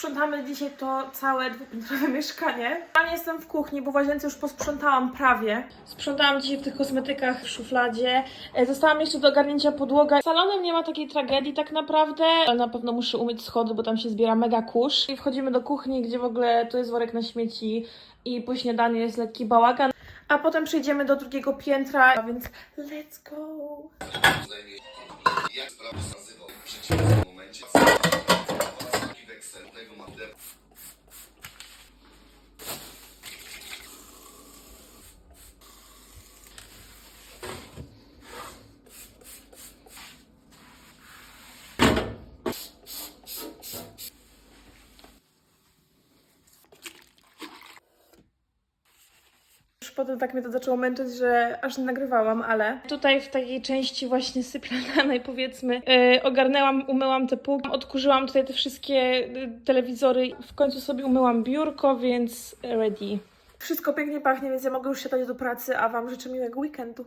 Sprzątamy dzisiaj to całe dwupiętrowe mieszkanie. Ja nie jestem w kuchni, bo w łazience już posprzątałam prawie. Sprzątałam dzisiaj w tych kosmetykach w szufladzie. E, Zostałam jeszcze do ogarnięcia podłoga. Salonem nie ma takiej tragedii tak naprawdę, ale na pewno muszę umyć schody, bo tam się zbiera mega kurz. I wchodzimy do kuchni, gdzie w ogóle tu jest worek na śmieci i po śniadaniu jest lekki bałagan. A potem przejdziemy do drugiego piętra, a więc let's go! Jak sprawa nazywał w Potem tak mnie to zaczęło męczyć, że aż nagrywałam, ale tutaj w takiej części właśnie sypialnej powiedzmy yy, ogarnęłam, umyłam te półki, odkurzyłam tutaj te wszystkie y, telewizory, w końcu sobie umyłam biurko, więc ready. Wszystko pięknie pachnie, więc ja mogę już siadać do pracy, a Wam życzę miłego weekendu.